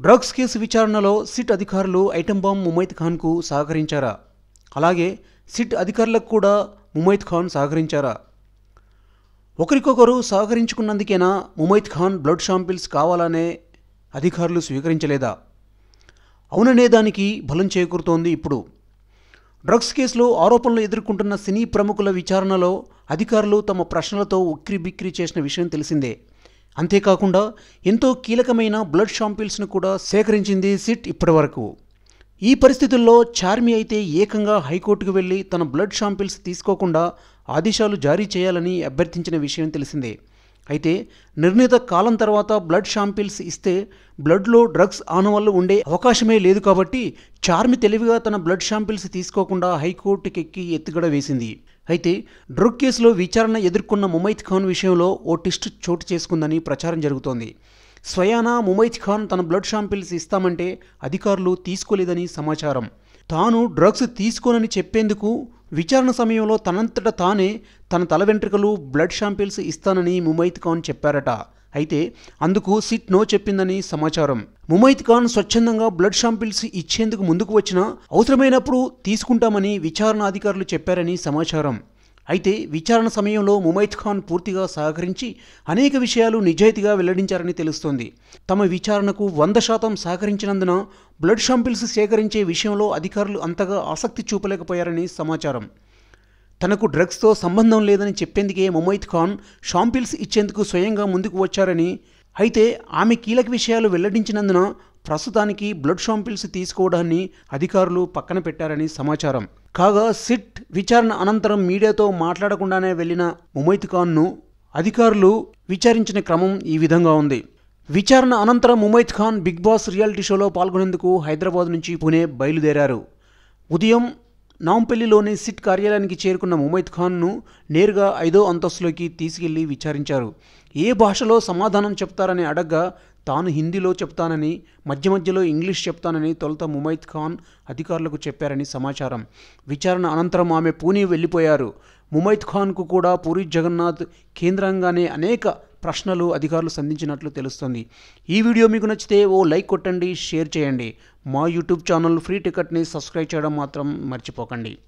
Drugs case విచారణలో SIT అధికారులు item bomb Mumaith ఖాన్కు సహకరించారా? అలాగే సిట్ అధికారులకు కూడా ముమైత్ ఖాన్ సహకరించారా? ఒకరికొకరు సహకరించుకున్నందుకేనా ముమైత్ ఖాన్ బ్లడ్ షాంపిల్స్ కావాలనే అధికారులు స్వీకరించలేదా? అవుననే దానికి బలం చేకూరుతోంది ఇప్పుడు. డ్రగ్స్ కేసులో ఆరోపణలు ఎదుర్కొంటున్న సినీ ప్రముఖుల విచారణలో అధికారులు తమ ప్రశ్నలతో ఉక్కిరి బిక్కిరి చేసిన విషయం తెలిసిందే. అంతేకాకుండా ఎంతో కీలకమైన బ్లడ్ షాంపిల్స్ను కూడా సేకరించింది సిట్ ఇప్పటివరకు. ఈ పరిస్థితుల్లో చార్మి అయితే ఏకంగా హైకోర్టుకు వెళ్ళి తన బ్లడ్ షాంపిల్స్ తీసుకోకుండా ఆదేశాలు జారీ చేయాలని అభ్యర్థించిన విషయం తెలిసిందే. అయితే నిర్ణీత కాలం తర్వాత బ్లడ్ షాంపిల్స్ ఇస్తే బ్లడ్లో డ్రగ్స్ ఆనవాళ్ళు ఉండే అవకాశమే లేదు కాబట్టి చార్మి తెలివిగా తన బ్లడ్ షాంపిల్స్ తీసుకోకుండా హైకోర్టుకెక్కి ఎత్తుగడ వేసింది. అయితే డ్రగ్ కేసులో విచారణ ఎదుర్కొన్న ముమైత్ ఖాన్ విషయంలో ఓ టిస్ట్ చోటు చేసుకుందని ప్రచారం జరుగుతోంది. స్వయానా ముమైత్ ఖాన్ తన బ్లడ్ షాంపిల్స్ ఇస్తామంటే అధికారులు తీసుకోలేదని సమాచారం. తాను డ్రగ్స్ తీసుకోనని చెప్పేందుకు విచారణ సమయంలో తనంతట తానే తన తల వెంట్రుకలు బ్లడ్ షాంపిల్స్ ఇస్తానని ముమైత్ ఖాన్ చెప్పారట. అయితే అందుకు సిట్ నో చెప్పిందని సమాచారం. ముమైత్ ఖాన్ స్వచ్ఛందంగా బ్లడ్ షాంపిల్స్ ఇచ్చేందుకు ముందుకు వచ్చినా అవసరమైనప్పుడు తీసుకుంటామని విచారణ అధికారులు చెప్పారని సమాచారం. అయితే విచారణ సమయంలో ముమైత్ ఖాన్ పూర్తిగా సహకరించి అనేక విషయాలు నిజాయితీగా వెల్లడించారని తెలుస్తోంది. తమ విచారణకు వంద శాతం సహకరించినందున బ్లడ్ షాంపిల్స్ సేకరించే విషయంలో అధికారులు అంతగా ఆసక్తి చూపలేకపోయారని సమాచారం. తనకు డ్రగ్స్తో సంబంధం లేదని చెప్పేందుకే ముమైత్ ఖాన్ షాంపిల్స్ ఇచ్చేందుకు స్వయంగా ముందుకు వచ్చారని అయితే ఆమె కీలక విషయాలు వెల్లడించినందున ప్రస్తుతానికి బ్లడ్ షాంపిల్స్ తీసుకోవడాన్ని అధికారులు పక్కన పెట్టారని సమాచారం. కాగా సిట్ విచారణ అనంతరం మీడియాతో మాట్లాడకుండానే వెళ్ళిన ముమైత్ ఖాన్ను అధికారులు విచారించిన క్రమం ఈ విధంగా ఉంది. విచారణ అనంతరం Mumaith Khan Bigg Boss reality షోలో పాల్గొనేందుకు హైదరాబాద్ నుంచి పుణే బయలుదేరారు. ఉదయం నాంపల్లిలోని సిట్ కార్యాలయానికి చేరుకున్న ముమైత్ ఖాన్ను నేరుగా ఐదో అంతస్తులోకి తీసుకెళ్ళి విచారించారు. ఏ భాషలో సమాధానం చెప్తారని అడగ్గా తాను హిందీలో చెప్తానని మధ్య మధ్యలో ఇంగ్లీష్ చెప్తానని తొలుత ముమైత్ ఖాన్ అధికారులకు చెప్పారని సమాచారం. విచారణ అనంతరం ఆమె పూణే వెళ్ళిపోయారు. ముమైత్ ఖాన్కు కూడా పూరి జగన్నాథ్ కేంద్రంగానే అనేక ప్రశ్నలు అధికారులు సంధించినట్లు తెలుస్తుంది. ఈ వీడియో మీకు నచ్చితే ఓ లైక్ కొట్టండి షేర్ చేయండి. మా యూట్యూబ్ ఛానల్ ఫ్రీ టికెట్ని సబ్స్క్రైబ్ చేయడం మాత్రం మర్చిపోకండి.